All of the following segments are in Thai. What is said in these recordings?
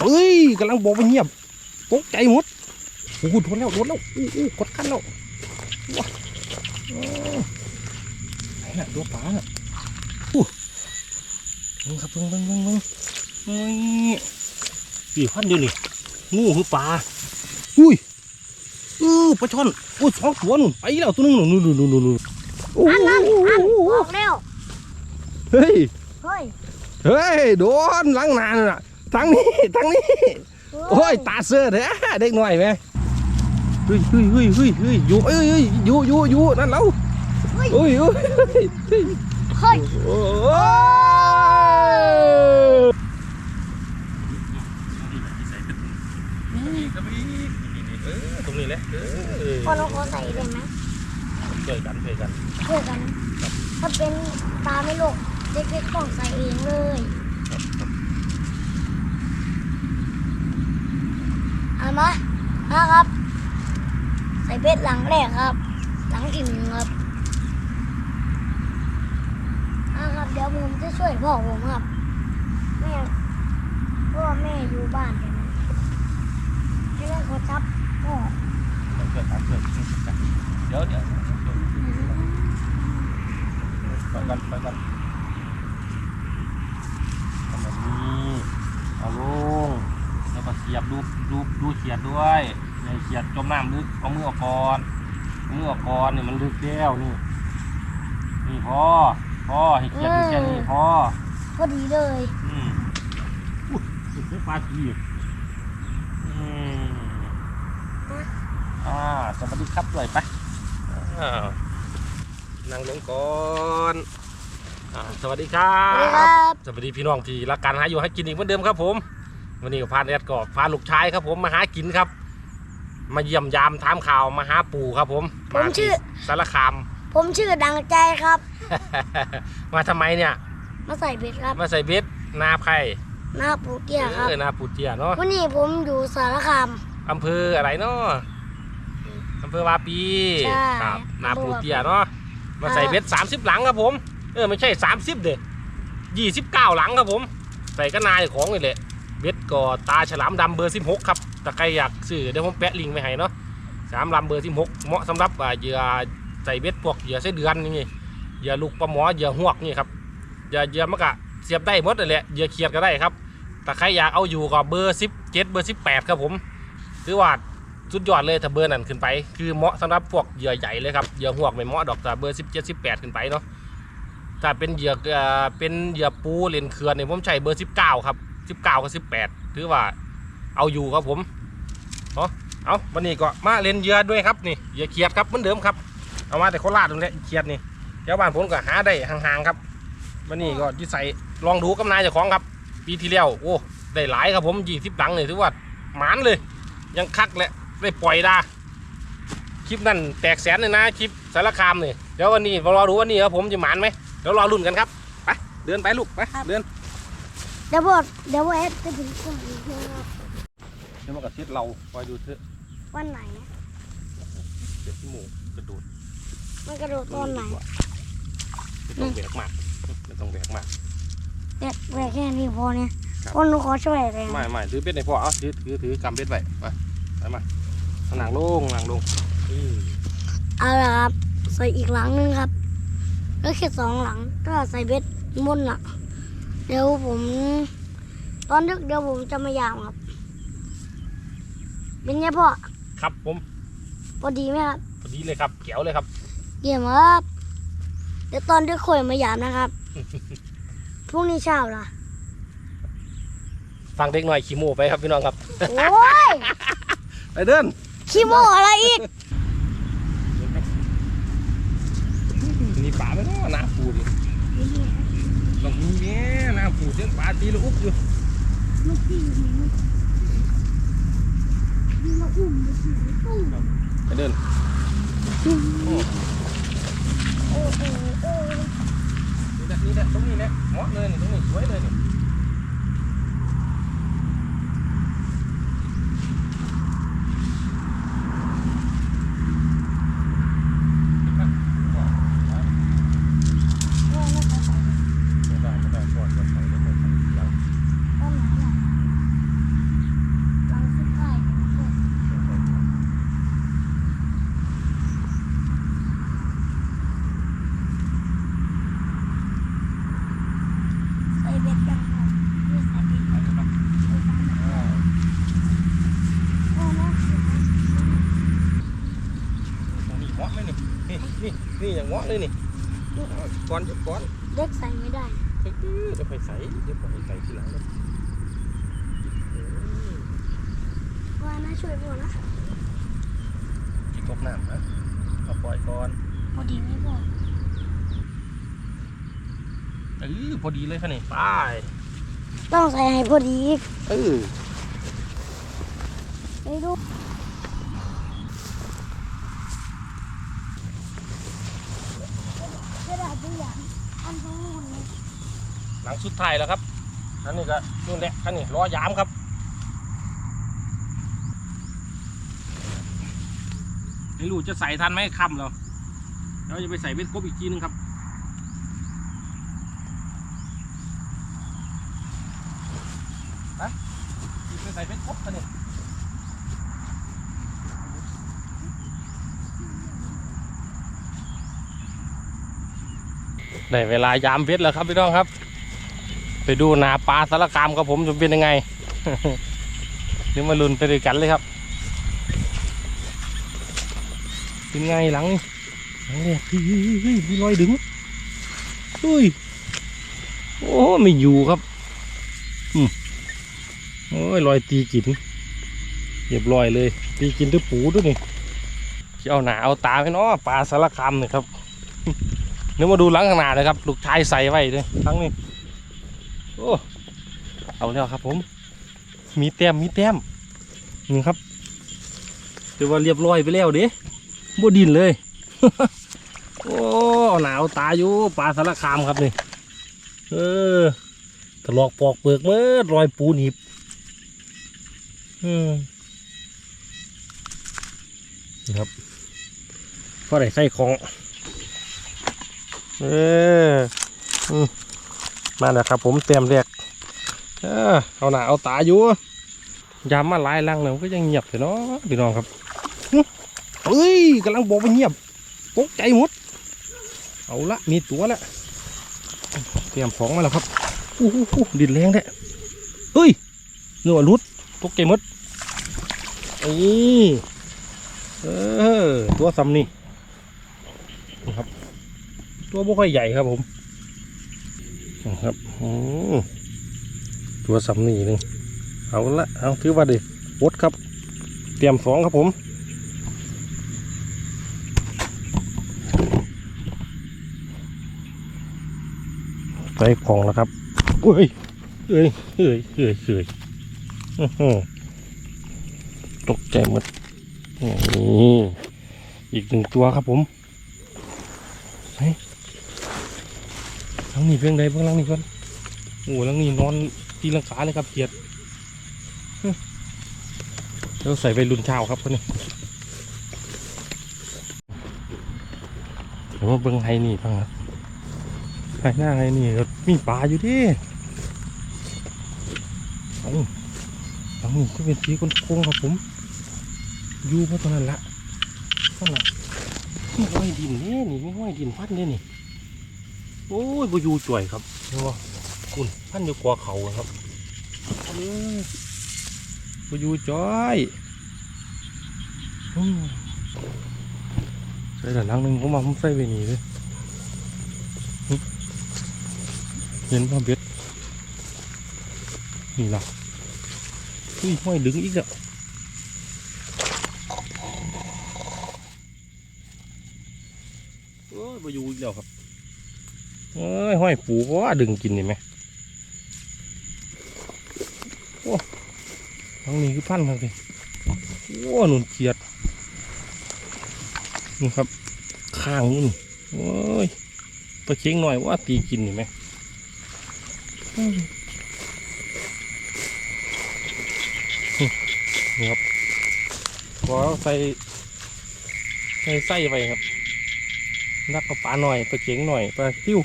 เฮ้ยกำลังบอกไปเงียบตกใจหมดโอ้โหโดนแล้วโดนแล้วอู้อู้กดกันแล้วว้าวไหนน่ะตัวปลาน่ะอู้นี่ครับเพิ่งเพิ่งเพิ่งเพิ่งนี่สี่พันเดียวนี่งูคือปลาอุ้ยเออปลาช่อนโอ้ยสองตัวนู่นไปแล้วตัวนึงนู่นนู่นนู่นนู่นนู่นโอ้โหอันอันออกแล้วเฮ้ยเฮ้ยเฮ้ยโดนหลังนานน่ะ ทางนี้ทางนี้ โอ้ยตาเสื้อเด้อเด็กหน่อยไหมเฮ้ยเฮ้ยเฮ้ยเฮ้ยเฮ้ยอยู่เอ้ยเอ้ยอยู่อยู่อยู่นั่นเราเฮ้ยเฮ้ยเฮ้ยเฮ้ยเฮ้ยโอ้ยตรงนี้แหละพอเราขอใส่ได้ไหมช่วยกันช่วยกันช่วยกัน ถ้าเป็นปลาไม่ลกเด็กๆต้องใส่เองเลยเอา มามาครับ ใส่เบ็ดหลังแรกครับ หลังที่หนึ่งครับมาครับเดี๋ยวผมจะช่วยพ่อผมครับแม่เพราะว่าแม่อยู่บ้านกันนะให้แม่เขาจับพ่อช่วยกันช่วยกันเดี๋ยวเดี๋ยวไปกันไปกันทำแบบนี้เอาลงแล้วก็ เสียบดูดูดูเขียดด้วยอย่าให้เขียดจมน้ำลึกเอามือออกก่อนเอามือออกก่อนนี่มันลึกแล้วนี่นี่พอพอให้เขียดอยู่แค่นี้พอพอดีเลยอืมอุ้ยสุดปลาทีอืมอ่าสวัสดีครับด้วยไปอ้าวนั่งลงก่อนอ่าสวัสดีครัสวัสดีครับบสวัสดีพี่น้องที่รักการหาอยู่ให้กินอีกเหมือนเดิมครับผม วันนี้ก็พาแอดก็พาลูกชายครับผมมาหากินครับ มาเยี่ยมยามถามข่าวมาหาปู่ครับผมผมชื่อสารคาม ผมชื่อดังใจครับ มาทำไมเนี่ย มาใส่เบ็ดครับมาใส่เบ็ดนาไผ่หน้าปูเกียครับ เออนาปูเจียเนาะวันนี้ผมอยู่สารคาม อำเภออะไรเนาะอำเภอวาปีใช่ครับนาอำเภอปูวาปีเตียเนาะมาใส่อ่าเบ็ดสามสิบหลังครับผม เออไม่ใช่สามสิบเด้ยี่สิบเก้าหลังครับผม ใส่กระนายของนี่แหละ เบ็ดก็ตาฉลามดำเบอร์สิบหกครับถ้าใครอยากซื้อเดี๋ยวผมแปะลิงก์ไว้ให้เนาะสามลำเบอร์สิบหกเหมาะสำหรับเหยื่อใส่เบ็ดพวกเหยื่อไส้เดือนนี่เหยื่อลูกปลาหมอเหยื่อหวกนี่ครับเหยื่อเหยื่อมันก็เสียบได้หมดเลยแหละเหยื่อเขียดก็ได้ครับแต่ใครอยากเอาอยู่ก็เบอร์สิบเจ็ดเบอร์สิบแปดครับผมถือว่าสุดยอดเลยถ้าเบอร์นั้นขึ้นไป คือเหมาะสำหรับพวกเหยื่อใหญ่เลยครับเหยื่อหวกไม่เหมาะดอกแต่เบอร์สิบเจ็ดสิบแปดขึ้นไปเนาะถ้าเป็นเหยื่อเอ่อเป็นเหยื่อปูเลนเขื่อนเนี่ยผมใช้เบอร์สิบเก้าครับ สิบเก้ากับสิบแปดถือว่าเอาอยู่ครับผมเนาะเอาวันนี้ก็มาเล่นเหยื่อด้วยครับนี่เหยื่อเขียดครับเหมือนเดิมครับเอามาแต่โคราชตรงนี้เขียดนี่แถวบ้านผมก็หาได้ห่างๆครับวันนี้ก็ที่ใส่ลองดูกับนายเจ้าของครับ ปีที่แล้วโอ้ได้หลายครับผมยี่สิบดังเลยถือว่าหมานเลย ยังคักแหละได้ปล่อยดาคลิปนั่นแตกแสนเลยนะคลิปสารคามนี่เดี๋ยววันนี้รอดูวันนี้ครับผมจะหมานไหมเดี๋ยวรอรุ่นกันครับไปเดินไปลูกไปเดิน เดี๋ยวบอกเดี๋ยวว่าเอสจะถึงก่อนอีกนะครับเดี๋ยวมากระเทียเราคอยดูเถอะวันไหนอะเดี๋ยวพี่หมูกระโดดมันกระโดดตอนไหนไม่ต้องแบกมากไม่ต้องแบกมากเด็กแหวกแค่นี้พอเนี่ยครับคนหนูขอช่วยเลยไม่ไม่ถือเบ็ดในพ่อเอาถือถือถือกำเบ็ดไว้ไปไปมาเอาหนังลงหนังลงอืมเอาละครับใส่อีกหลังนึงครับแล้วแค่สองหลังถ้าใส่เบ็ดมุนอะ เดี๋ยวผม ตอนดึกเดี๋ยวผมจะมายามครับ เป็นไงพ่อ ครับผมพอดีไหมครับ พอดีเลยครับเขียวเลยครับเยี่ยมครับเดี๋ยวตอนดึกข่อยมายามนะครับ พรุ่งนี้เช้าล่ะ ฟังเด็กหน่อยขี้โมไปครับพี่น้องครับ โอ้ยไปเดินขี้โมอะไรอีกมีปลาไหมเนาะน้ำปูดิ ลองมีแม่น้ำปูเสียงปลาตีลูกอุ๊บอยู่ลูกพี่หนูมีมาอุ้มมาถือตู้ไปเดินโอ้โหโอ้โหนี่แหละนี่แหละตรงนี้แหละเหมาะเลยนี่ตรงนี้สวยเลยนี่ไม่ได้ไม่ได้ปอดจะใส่แล้วก็ใส่เดียว ตอนไหนล่ะ นี่อย่าง เงาะเลยนี่ก้อนเดี๋ยวก้อนเด็กใส่ไม่ได้เออเดี๋ยวไปใส่เดี๋ยวไปใส่ทีหลังนะว่าน่าช่วยพวกนะที่ตกน้ำนะเอาปล่อยก่อนพอดีไม่พอเออพอดีเลยค่ะนี่ไปต้องใส่ให้พอดีเออไปดูกระดาษตัวอย่างอันทั้ง หลังสุดท้ายแล้วครับอันนี้ก็นู่นแหละอันนี้ล้อยามครับไม่รู้จะใส่ทันไหมค่ำเราเราจะไปใส่เบ็ดกบอีกทีนึงครับฮะไปใส่เบ็ดกบกันนี่ ได้เวลายามเบ็ดแล้วครับพี่น้องครับ ไปดูนาปลาสารคามครับผมจะเป็นยังไงเดี๋ยวมาลุนไปด้วยกันเลยครับเป็นไงหลังนี่หลังเนี่ยมีรอยดึงเฮ้ยโอ้ไม่อยู่ครับอืมโอ้ยรอยตีกินเรียบร้อยเลย ตีกินด้วยปูด้วยนี่เอาหนาเอาตาไปเนาะปลาสารคามเนี่ยครับ เดี๋ยวมาดูหลังข้างหน้าเลยครับ ลูกชายใส่ไว้เลยทั้งนี้โอ้เอาแล้วครับผม มีแต้มมีแต้มนี่ครับเดี๋ยวว่าเรียบร้อยไปแล้วเด้บ่ดินเลย โอ้หนาวตาอยู่ปลาสารคามครับนี่เออถลอกปอกเปลือกเมื่อรอยปูหนีบอืมนี่ครับก็ได้ใส่ของ เออมาแล้วครับ ผมเตรียมเรียกเออเอาหนาเอาตาอยู่ยามมาหลายลังเลยก็ยังเงียบอยู่เนาะพี่น้องครับเฮ้ยกำลังบอกว่าเงียบตกใจหมดเอาละมีตัวละเตรียมของมาแล้วครับอู้หูดินแรงแท้เฮ้ยเนื้อรุดตกใจหมดนี่เออตัวซ้ำนี่ ตัวบ่ค่อยใหญ่ครับผมครับอตัวสำนีหนึ่งเอาละเอาถือว่าดิวดครับ เตรียมสองครับผมใส่ของแล้วครับเฮ้ยเฮ้ยเฮ้ยเฮ้ยเฮ้ยอือหือตกใจหมดนี่อีกหนึ่งตัวครับผมห ลังนี้เพียงใดเพิ่งลังนี้ก่อนโอ้หลังนี้นอนตีลังกาเลยครับเกียดฮึแล้วใส่ไปรุ่นเช้าครับคนนี้เดี๋ยวมาเบิ่งไฮนี่บ้างครับไฮหน้าไฮนี่มีปลาอยู่ดิเอาหลังนี้ก็เป็นสีคนโค้งครับผมอยู่เพราะตอนนั้นละนั่นน่ะไม่ห้อยดินเนี่ยนี่ไม่ห้อยดินพันเนี่ยนี่ โอ้ยบอยู่จ่วยครับเห็นบ่คุณท่านอยู่กว่าเขาอะครับเอ้ยบอยู่จ่อยอืมใส่แต่ลังหนึ่งผมมาผมใส่ไปนี่เลยหึเห็นพ่อเบ็ดนี่ล่ะอุ้ยห้อยดึงอีกแล้วโอ้ยบอยู่อีกแล้วครับ เอ้ยห้อยปูว่าดึงกินนี่ไหมโอ้ทางนี้คือพันครับสิโอ้หนุนเกียดนี่ครับข้างนู่นโอ้ยปลาเค็งหน่อยว่าตีกินนี่ไหมนี่ครับพอใส่ใส่ไส้ไปครับนักก็ปลาหน่อยปลาเข็งหน่อยปลาติ้ว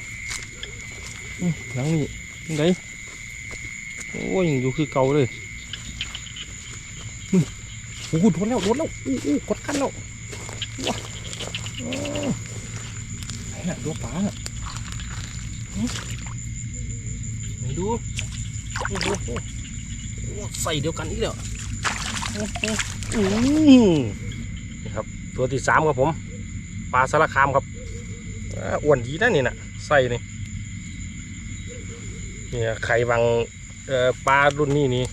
หลังนี้ยังไงโอ้ยยังอยู่คือเก่าเลยมึงโอ้โหโดนแล้วโดนแล้วอู้อู้กดกันแล้วว้าโอ้ไหนน่ะตัวปลาน่ะไหนดูโอ้โหใส่เดียวกันอีกแล้วโอ้โหอืมนี่ครับ ตัวที่สามครับผมปลาสารคามครับอ้วนดีนะนี่นะใส่นี่ เนี่ยไข่วังปลารุ่นนี้นี่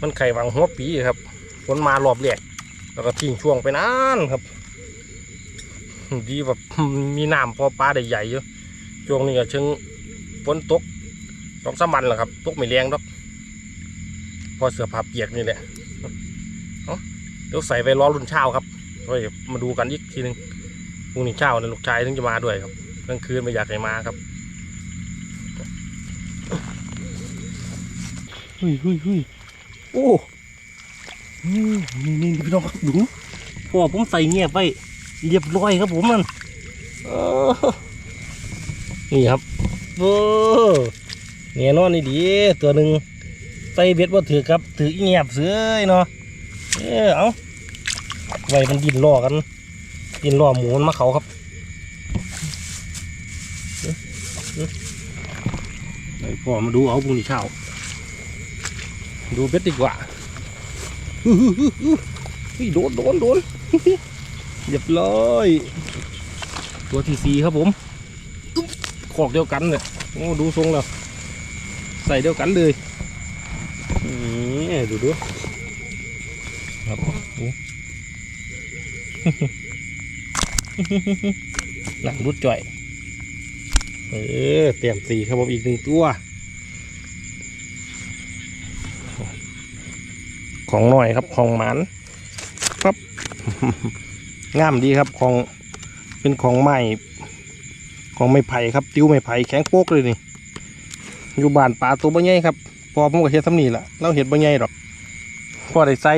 มันไข่วังหัวปีครับฝนมารอบแรกแล้วก็ทิ้งช่วงไปนานครับ ดีแบบมีน้ำพอปลาได้ใหญ่อยู่ช่วงนี้ก็เชิงฝนตกสองสามวันแหละครับตกไม่แรงดอกพอเสือผ้าเปียกนี่แหละเอาเดี๋ยวใส่ไปล้อรุ่นเช้าครับไว้มาดูกันอีกทีหนึงพรุ่งนี้เช้าเนี่ยลูกชายถึงจะมาด้วยครับกลางคืนไม่อยากให้มาครับ เฮ้ยเฮ้ยเฮ้ยโอ้นี่นี่นี่พี่น้องครับดูพอผมใส่เงียบไว้เรียบร้อยครับผมนั่นนี่ครับโอ้เงี้ยนอนนี่ดีตัวหนึ่งใส่เบ็ดว่าถือครับถือเงียบเสือยเนาะเออเอาไว้มันดินล่อกัน ดินล่อหมูมันมาเขาครับเอ๊ะเอ๊ะไอ้พ่อมาดูเอาพรุ่งนี้เช้า ดูเบ็ดดีกว่าฮึ่ยโดนโดนโดนเรียบร้อยตัวที่สี่ครับผมขอกเดียวกันเลยโอ้ดูทรงแล้วใส่เดียวกันเลยนี่ดูดูครับหนังรุดจ่อย เออเตรียมสีครับผมอีกหนึ่งตัว ของหน่อยครับของหมันครับงามดีครับของเป็นของใหม่ของไม้ไผ่ครับ ติ้วไม้ไผ่แข็งโป๊กเลยนี่อยู่บ้านป่าตัวบ่ใหญ่ครับพอผมก็เฮ็ดสำนีละเราเห็ดบ่ใหญ่หรอกพอได้ใส่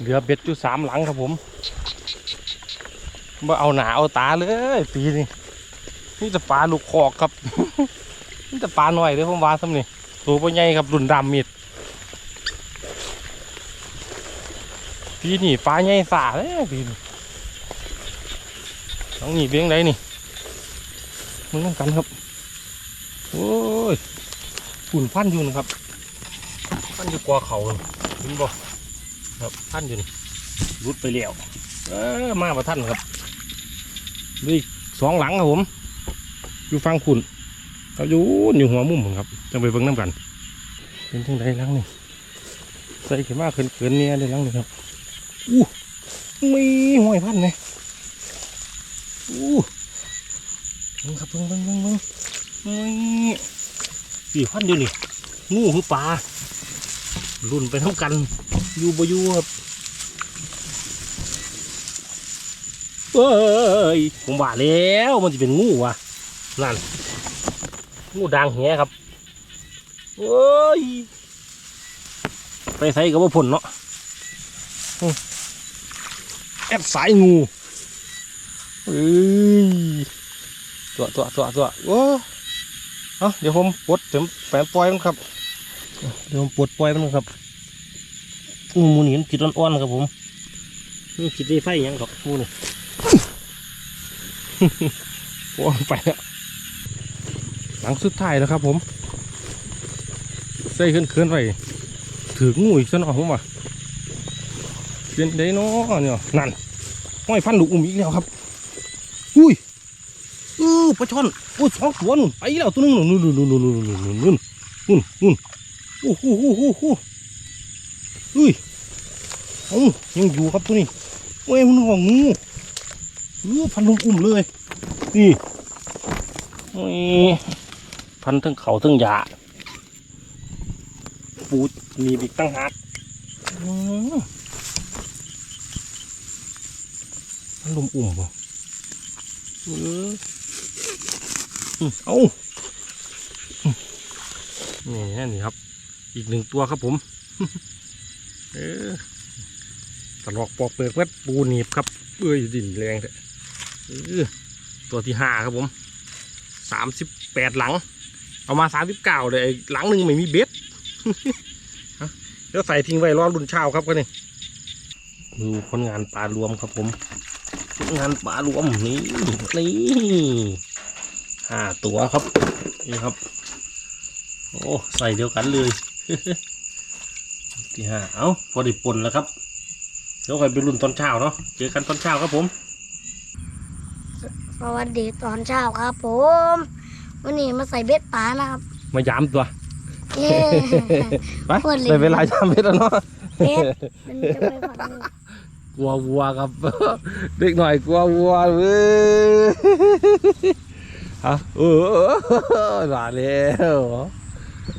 เหลือเบ็ดอยู่สามหลังครับผมบ่เอาหนาเอาตาเลยปีนี้นี่จะปลาลูกคอกครับนี่จะปลาหน่อยเลยผมว่าสำนี่ตัวบ่ใหญ่ครับรุ่นดำมิด พี่นี่ปลาใหญ่สาเลยพี่นี่น้องนี่เบี้ยงได้นี่มึงต้องกันครับ โอ้ยฝุ่นพันอยู่นะครับ พันอยู่กว่าเขาเห็นบ่ครับพันอยู่นี่รุดไปแล้วเออมาประท่านครับด้วยสองหลังครับผม อยู่ฟังขุนเขาอยู่อยู่หัวมุมผมครับจะไปเบิ่งน้ำกันเป็นทั้งใดหลังนี่ใส่ขึ้นมาเขินๆเนี่ยได้หลังนี่ครับ อู้มีหอยพันไหมอู้เบิ่งครับเบิ่งเบิ่งเบิ่งเบิ่งนี่สี่พันอยู่นี่งูคือปลารุ่นไปเท่ากันอยู่บ่อยู่ครับเอ้ยผมว่าแล้วมันจะเป็นงูว่ะนั่นงูด่างแหครับเอ้ยไปใส่กับว่าผลเนาะ แอดสายงูเอ้ยตัวตัวตัวตัวโอ้เอาเดี๋ยวผมปลดเดี๋ยวแปลนปล่อยมันครับ เดี๋ยวผมปลดปล่อยมันครับงูหมูนี่มันผิดอ่อนๆครับผมนี่ผิดได้ไฟหยังครับงูนี่โอ้ไปแล้วหลังสุดท้ายแล้วครับผมใส่ขึ้นเคลื่อนๆไว้ถืองูอีกซะหน่อยผมว่า เป็นไดเนาะเนี่ยนั่นห้อยพันลูกอุ้มอีกแล้วครับ อุ้ยเออปลาช่อนโอ้ยสองตัวนู่นไปแล้วตัวหนึงนู่นนู่นนู่นนู่นนู่นนู่นนู่นนู่นนู่นนู่นโอ้โหโอ้โหโอ้อุ้ยเอ้ยังอยู่ครับตัวนี้โอ้ยมันของงูเออพันลูกอุ้มเลยนี่โอ้ยพันทั้งเขาทั้งหยาปูดมีบิ๊กตั้งหากอื มมันลมอุ่มป่ะเอออืมเอาอืมนี่นี่ครับ อีกหนึ่งตัวครับผม เออตลอกปอกเปลือกเม็ดปูหนีบครับ เอ้ยดินแรงแท้เออตัวที่ห้าครับผมสามสิบแปดหลัง เอามาสามสิบเก้าเลยไอ้หลังหนึ่งไม่มีเบ็ดฮะเดี๋ยวใส่ทิ้งไว้รอรุ่นเช้าครับก็นี่ดูผลงานปลารวมครับผม งานปลารวมนี่นี่ห้าตัวครับนี่ครับ โอ้ใส่เดียวกันเลยที่ห้าเอ้าพอได้ปนแล้วครับเดี๋ยวค่อยไปรุ่นตอนเช้าเนาะเจอกันตอนเช้าครับผมสวัสดีตอนเช้าครับผม วันนี้มาใส่เบ็ดปลานะครับ มายามตัวเย้ไปโคตรเลยได้เวลายามเบ็ดแล้วเนาะเบ็ดมันจะไปฝั่งนี้ก ลัววัวครับ เด็กหน่อยกลัววัวเว้ยฮะเออมาแล้ว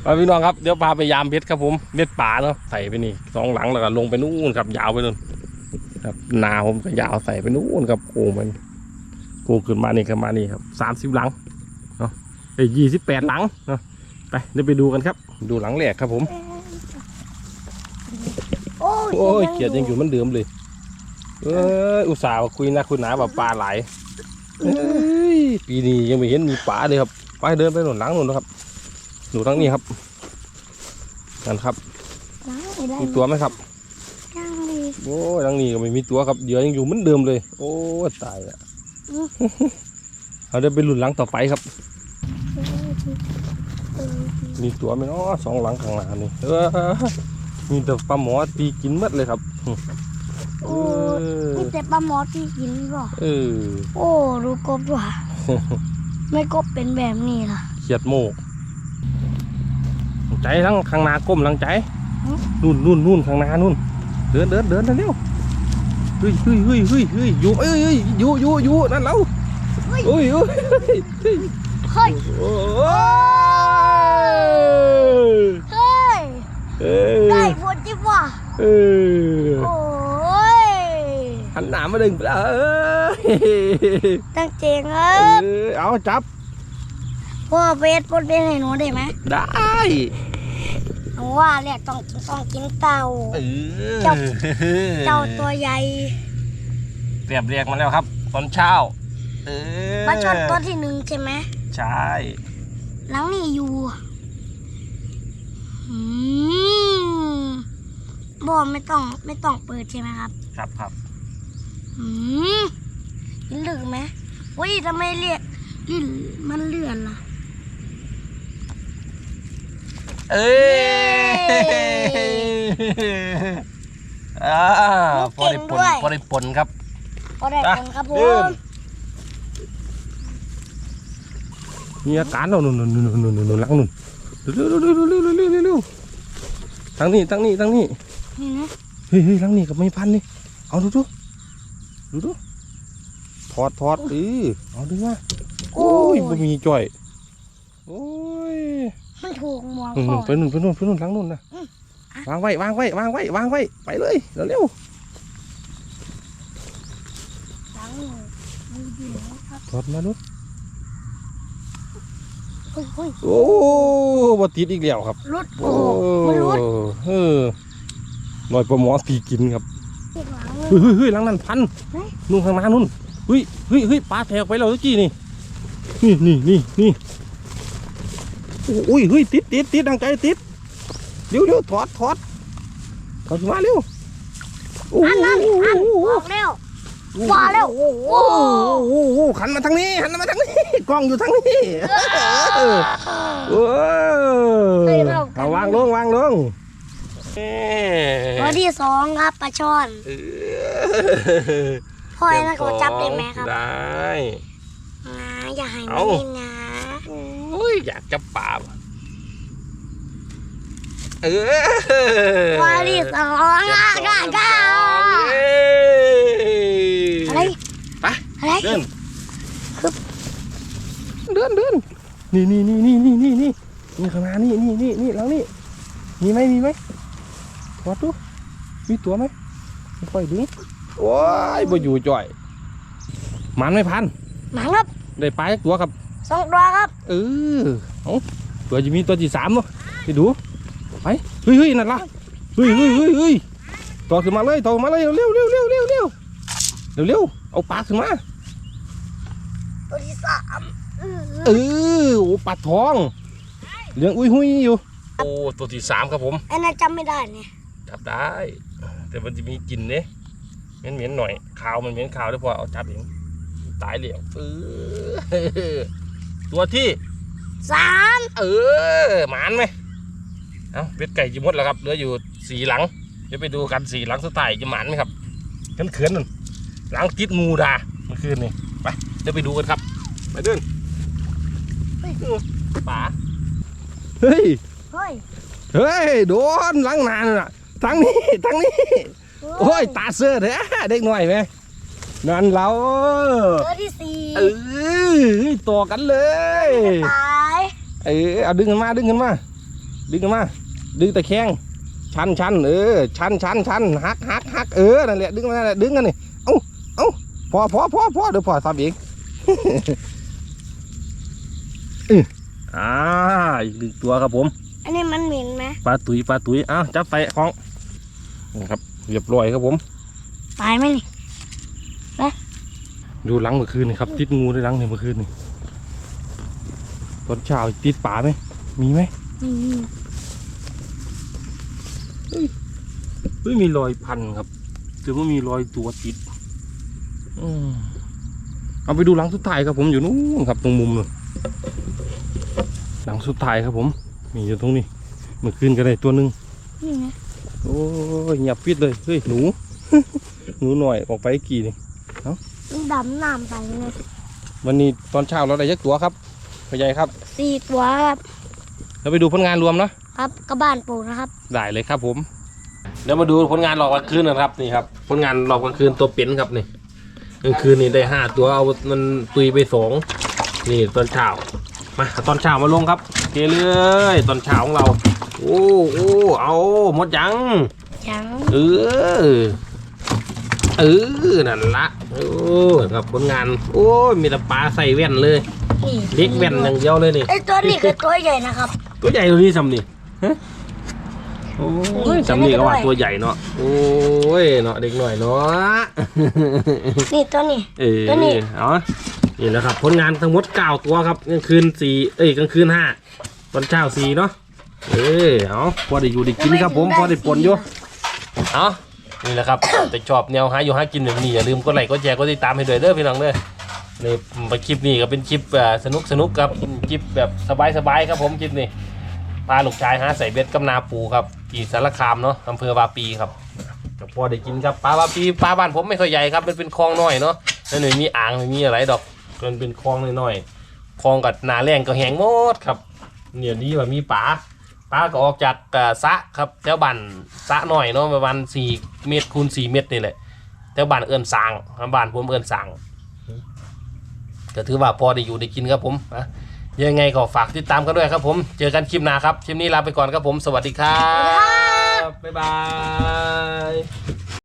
ไปพี่น้องครับเดี๋ยวพาไปยามเบ็ดครับผมเบ็ดป่าเนาะใส่ไปนี่สองหลังแล้วก็ลงไปนู่นครับยาวไปนู่นครับนาผมก็ยาวใส่ไปนู่นครับโค้งมันโค้งขึ้นมานี่ขึ้นมานี่ครับสามสิบหลังเนาะไอ้ยี่สิบแปดหลังเนาะไปเดี๋ยวไปดูกันครับ ดูหลังแรกครับผม โอ้ยโอ้ยเกียดยังอยู่เหมันเดิมเลย เอ้ยอุตส่าห์มาคุยนะคุณหนาแบบปลาไหลายเอ้ยปีนี้ยังไม่เห็นมีปลาเลยครับ ไปเดินไปหนุนหลังหนุนนะครับหนูทั้งนี้ครับนั่นครับได้ได้มีตัวไหมครับย่างดีโอ้ยทั้งนี้ก็ไม่มีตัวครับเหยื่อยังอยู่เหมือนเดิมเลย โอ้ยตายละเราเดินไปหลุนหลังต่อไปครับมีตัวไหมเนาะสองหลังข้างหน้านี่เออมีแต่ปลาหมอตีกินหมดเลยครับโอ้เอยอมี แต่ปลาหมอที่กินบ่เออโอ้ดูกบว่ะไม่กบเป็นแบบนี้ล่ะเขียดโมกใจทั้งข้างหน้าก้มหลังใจอืมนู่นนู่นนู่นข้างหน้านู่นเดินเดินเดินเร็วเฮ้ยเฮ้ยเฮ้ยเฮ้ยเฮ้ยอยู่เอ้ยเอ้ยอยู่อยู่อยู่นั่นเราเฮ้ยเฮ้ยเฮ้ยเฮ้ยโอ้ยเฮ้ยเอ้ยได้ผลจิบว่ะเอ้ยโอ้ย หันหน้ามาดึงไปแล้วเอ้ยตั้งเจงครับเอ้ยเอาจับ พ่อเบสปนเป็นให้หนูได้ไหมได้ หนูว่าแหละต้องต้องกินเต่า เออเจ้าเต่าตัวใหญ่เรียบเรียกมาแล้วครับ ตอนเช้า เออปลาช่อนตัวที่หนึ่งใช่ไหมใช่หลังนี่อยู่อืมบ่ไม่ต้องไม่ต้องเปิดใช่ไหมครับ ครับครับ อืมกินลึกไหมอุ้ยทำไมเรียกลิ้นมันเลื่อนล่ะ เอ้ยอ่าพอได้ปนพอได้ปนครับ พอได้ผลครับผเดิมนมีอาการแล้วนู่นนู่นนู่นนู่นนู่นหลังนู่นเร็วเร็วเร็วเร็วเร็วเร็วเร็วเร็วทั้งนี้ทั้งนี้ทั้งนี้นี่นะ เฮ้ยเฮ้ยหลังนี้กับไม่พันนี่เอาดูดู ดูดูถอดถอดเออเอาดูมาโอ้ยบ่มีจ่อยโอ้ยมันถูกหมอนนู่นคนู่อนไปนู่นไปนู่นไปนู่นหลังนู่นนะอืมอะวางไว้วางไว้วางไว้วางไว้ไปเลยเร็วเร็วหลังหนูมือดีแล้วครับถอดมาดูเฮ้ยเฮ้ยโอ้บ่ติดอีกแล้วครับรุดโอ้โหมันรุดเออลอยปลาหมอตีกินครับอีกหลังเฮ้ยเฮ้ยเฮ้ยหลังนั้นพันเฮ้ยนู่นข้างหน้านู่นเฮ้ยเฮ้ยเฮ้ยปลาแถวไปแล้วตะกี้นี่นี่นี่นี่นี่โอ้ยเฮ้ยติดติดติดดังใจติดเร็วเร็วถอดถอดถอดมาเร็วโอ้โหอันนั้นอันออกแล้วว่าแล้วโอ้โหโอ้โหหันมาทางนี้หันมาทางนี้กล้องอยู่ทางนี้โอ้เฮ้ยเรากันเอาวางลงวางลงเอ้ ตัวที่สองครับปลาช่อนเออพ่อไอ้นั่นก็จับได้ไหมครับได้นะอย่าให้เอามันเล่นนะโอ้ยอยากจะป่าว่ะเออตัวที่สองอะก้าก้าเย้อะไรไปอะไรเดินเดินเดินนี่นี่นี่นี่นี่นี่นี่นี่ข้างหน้านี่นี่นี่นี่แล้วนี่มีไหมมีไหม ถอดดูมีตัวไหมค่อยๆดึงโอ้ยบ่อยู่จ่อยมันไม่พันหนังครับ ได้ปลาสักตัวครับสองตัวครับเออเอาตัวจะมีตัวที่สามเนาะไปดูไปเฮ้ยเฮ้ยนั่นละเฮ้ยเฮ้ยเฮ้ยเฮ้ยต่อขึ้นมาเลยต่อมาเลยเร็วเร็วเร็วเร็วเร็วเร็วเร็วเอาปลาขึ้นมาตัวที่สามเออเออโอ้ปลาทองเลี้ยงอุ้ยหุยอยู่โอ้ตัวที่สามครับผมไอ้นั่นจำไม่ได้เนี่ย จับได้ แต่มันจะมีกลิ่นเนี่ยเหม็นเหม็นๆหน่อยขาวมันเหม็นขาวด้วยพอเอาจับเองตายเหลวเออตัวที่สามเออหมานไหมเอาเป็ดไก่จะหมดแล้วครับเหลืออยู่สี่หลังเดี๋ยวไปดูกันสี่หลังสุดท้ายจะหมานไหมครับเขินเขินๆนั่นหลังติดงูดาเมื่อคืนนี่ไปเดี๋ยวไปดูกันครับ ไปเดินเฮ้ยป๋าเฮ้ยเฮ้ยเฮ้ยโดนหลังนานน่ะ ทางนี้ทางนี้ โอ้ย ตาเสื้อแท้เด็กหน่อยไหมนั่นเราตัวที่สี่เออต่อกันเลยตายเออเอาดึงกันมาดึงกันมา ดึงกันมา ดึงตะแคงชันชันเออชันชันชันหักหักหักเออนั่นแหละดึงมานั่นแหละดึงกันนี่เอ้าเอ้าพอพอพอพอเดี๋ยวพอทำเองอื้ออ่าอีกหนึ่งตัวครับผม อันนี้มันเหม็นไหมปลาตุยปลาตุยอ้าวจับไฟของ นี่ครับเรียบร้อยครับผมตายไหมนี่ดูหลังเมื่อคืนนี่ครับ ติดงูในหลังเนี่ยเมื่อคืนนี่ตอนเช้าติดป่าไหมมีไหมอืมไม่มีรอยพันครับแต่ว่ามีรอยตัวติดอืมเอาไปดูหลังสุดท้ายครับผมอยู่นู้นครับตรงมุมนู่นหลังสุดท้ายครับผม มีอยู่ตรงนี้เมื่อคืนก็ได้ตัวหนึ่งนี่ไง โอ้ยเงียบปิดเลย เฮ้ย หนู หนูหน่อยออกไปกี่นี่มันดำน้ำไปไงวันนี้ตอนเช้าเราได้ยักตัวครับพ่อใหญ่ครับ สี่ตัวครับเราไปดูผลงานรวมเนาะ ครับกระบ้านปลูกนะครับ ได้เลยครับผม เดี๋ยวมาดูผลงานหลอกกลางคืนนะครับนี่ครับ ผลงานหลอกกลางคืนตัวเป็นครับนี่กลางคืนนี่ได้ห้าตัวเอามันตุยไปสองนี่ตอนเช้า มาเอาตอนเช้ามาลงครับเกเลยตอนเช้าของเรา โอ้โอ้เอาหมดยังยังเออเออนั่นละโอ้ครับผลงาน โอ้ยมีแต่ปลาใส่แว่นเลยนี่เล็กแว่นอย่างเดียวเลยนี่ไอตัวนี้คือตัวใหญ่นะครับ ตัวใหญ่ตัวนี้สำนี่ฮะโอ้ยนี่สำนี่ก็ว่าด้วยตัวใหญ่เนาะ โอ้ยเนาะเด็กหน่อยเนาะ นี่ตัวนี้เออตัวนี้เอา นี่แหละครับผลงานทั้งหมดเก้าตัวครับกลางคืนสี่เอ้ยกลางคืนห้าตอนเช้าสี่เนาะเออเอาพอได้อยู่ได้กินครับผมพอได้ปนอยู่เอานี่แหละครับ แต่ชอบแนวหาอยู่หากินแบบนี้อย่าลืมกดไลค์กดแชร์กดติดตามให้ด้วยเด้อพี่น้องเด้อนี่ไปคลิปนี้ก็เป็นคลิปอ่าสนุกสนุกครับคลิปแบบสบายๆครับผมคลิปนี้พาลูกชายหาใส่เบ็ดกำนาปูครับที่สารคามเนาะอำเภอวาปีครับก็พอได้กินครับปลาวาปีปลาบ้านผมไม่ค่อยใหญ่ครับมันเป็นคลองน้อยเนาะแล้วหน่อยมีอ่างไม่มีอะไรดอก มันเป็นคลองน้อยๆคลองกับนาแรงก็แห้งหมดครับเนี่ยดีว่ามีปลาปลาก็ออกจากเอ่อสระครับแถวบ้านสระหน่อยเนาะประมาณสี่เมตรคูณสี่เมตรนี่แหละแถวบ้านเอินสางบ้านผมเอินสางก็ถือว่าพอได้อยู่ได้กินครับผมนะยังไงก็ฝากติดตามกันด้วยครับผม เจอกันคลิปหน้าครับ คลิปนี้ลาไปก่อนครับผม สวัสดีครับ บ๊ายบาย